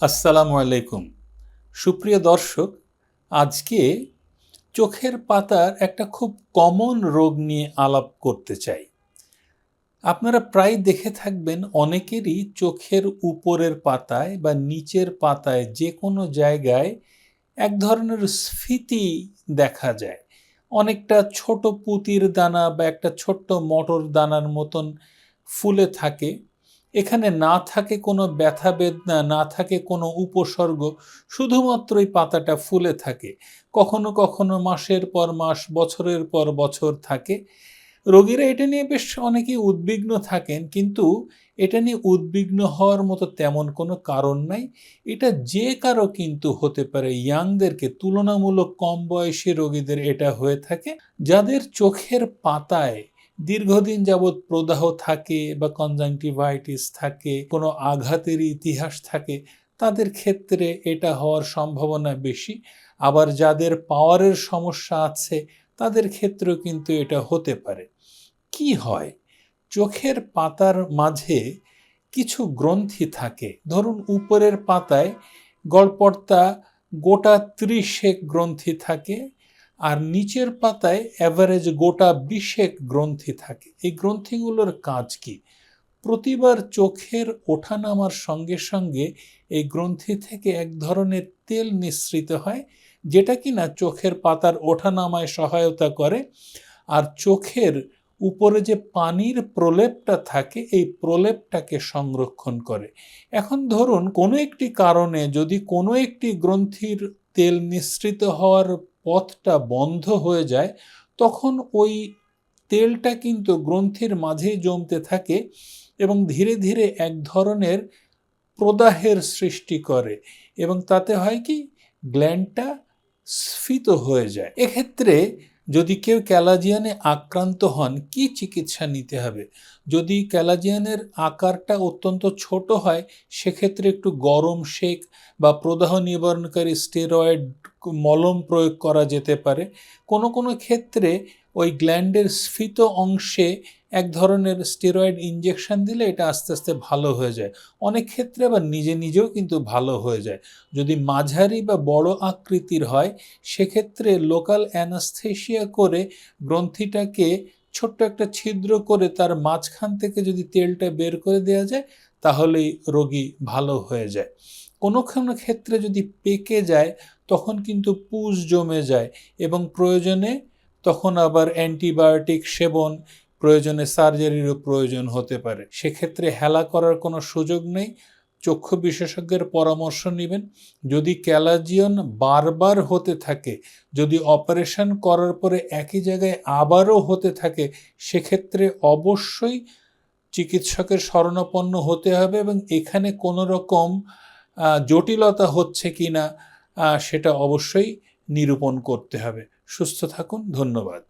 আসসালামু আলাইকুম। সুপ্রিয় দর্শক, আজকে চোখের পাতার একটা খুব কমন রোগ নিয়ে আলাপ করতে চাই। আপনারা প্রায় দেখে থাকবেন অনেকেরই চোখের উপরের পাতায় বা নিচের পাতায় যে কোনো জায়গায় এক ধরনের স্ফীতি দেখা যায়। অনেকটা ছোট পুতির দানা বা একটা ছোট্ট মটর দানার মতন ফুলে থাকে। এখানে না থাকে কোনো ব্যথা বেদনা না থাকে কোনো উপসর্গ, শুধুমাত্রই পাতাটা ফুলে থাকে। কখনো কখনো মাসের পর মাস, বছরের পর বছর থাকে। রোগীরা এটা নিয়ে বেশ অনেকেই উদ্বিগ্ন থাকেন, কিন্তু এটা নিয়ে উদ্বিগ্ন হওয়ার মতো তেমন কোনো কারণ নাই। এটা যে কারও কিন্তু হতে পারে, ইয়াংদেরকে তুলনামূলক কম বয়সী রোগীদের এটা হয়ে থাকে। যাদের চোখের পাতায় দীর্ঘদিন যাবৎ প্রদাহ থাকে বা কনজাংটিভাইটিস থাকে, কোনো আঘাতের ইতিহাস থাকে, তাদের ক্ষেত্রে এটা হওয়ার সম্ভাবনা বেশি। আবার যাদের পাওয়ারের সমস্যা আছে, তাদের ক্ষেত্রেও কিন্তু এটা হতে পারে। কি হয়? চোখের পাতার মাঝে কিছু গ্রন্থি থাকে। ধরুন, উপরের পাতায় গড়পড়তা গোটা ত্রিশেক গ্রন্থি থাকে আর নিচের পাতায় অ্যাভারেজ গোটা বিশেক গ্রন্থি থাকে। এই গ্রন্থিগুলোর কাজ কি? প্রতিবার চোখের ওঠানামার সঙ্গে সঙ্গে এই গ্রন্থি থেকে এক ধরনের তেল নিঃসৃত হয়, যেটা কি না চোখের পাতার ওঠানামায় সহায়তা করে। আর চোখের উপরে যে পানির প্রলেপটা থাকে, এই প্রলেপটাকে সংরক্ষণ করে। এখন ধরুন কোনো একটি কারণে যদি কোনো একটি গ্রন্থির তেল নিঃসৃত হওয়ার পথটা বন্ধ হয়ে যায়, তখন ওই তেলটা কিন্তু গ্রন্থির মাঝেই জমতে থাকে এবং ধীরে ধীরে এক ধরনের প্রদাহের সৃষ্টি করে এবং তাতে হয় কি? গ্ল্যান্ডটা স্ফীত হয়ে যায়। এক্ষেত্রে যদি কেউ ক্যালাজিয়ানে আক্রান্ত হন, কি চিকিৎসা নিতে হবে? যদি ক্যালাজিয়ানের আকারটা অত্যন্ত ছোট হয়, সেক্ষেত্রে একটু গরম শেক বা প্রদাহ নিবারণকারী স্টেরয়েড মলম প্রয়োগ করা যেতে পারে। কোনো কোনো ক্ষেত্রে ওই গ্ল্যান্ডের স্ফীত অংশে এক ধরনের স্টেরয়েড ইঞ্জেকশন দিলে এটা আস্তে আস্তে ভালো হয়ে যায়। অনেক ক্ষেত্রে আবার নিজে নিজেও কিন্তু ভালো হয়ে যায়। যদি মাঝারি বা বড় আকৃতির হয়, সেক্ষেত্রে লোকাল অ্যানাস্থেশিয়া করে গ্রন্থিটাকে ছোট্ট একটা ছিদ্র করে তার মাঝখান থেকে যদি তেলটা বের করে দেওয়া যায়, তাহলেই রোগী ভালো হয়ে যায়। কোনো কোনো ক্ষেত্রে যদি পেকে যায়, তখন কিন্তু পুষ জমে যায় এবং প্রয়োজনে তখন আবার অ্যান্টিবায়োটিক সেবন প্রয়োজনে সার্জারিরও প্রয়োজন হতে পারে। সেক্ষেত্রে হেলা করার কোনো সুযোগ নেই। চক্ষু বিশেষজ্ঞের পরামর্শ নেবেন। যদি ক্যালাজিয়ন বারবার হতে থাকে, যদি অপারেশন করার পরে একই জায়গায় আবারও হতে থাকে, সেক্ষেত্রে অবশ্যই চিকিৎসকের শরণাপন্ন হতে হবে এবং এখানে কোনো রকম জটিলতা হচ্ছে কি না সেটা অবশ্যই নিরূপণ করতে হবে। সুস্থ থাকুন, ধন্যবাদ।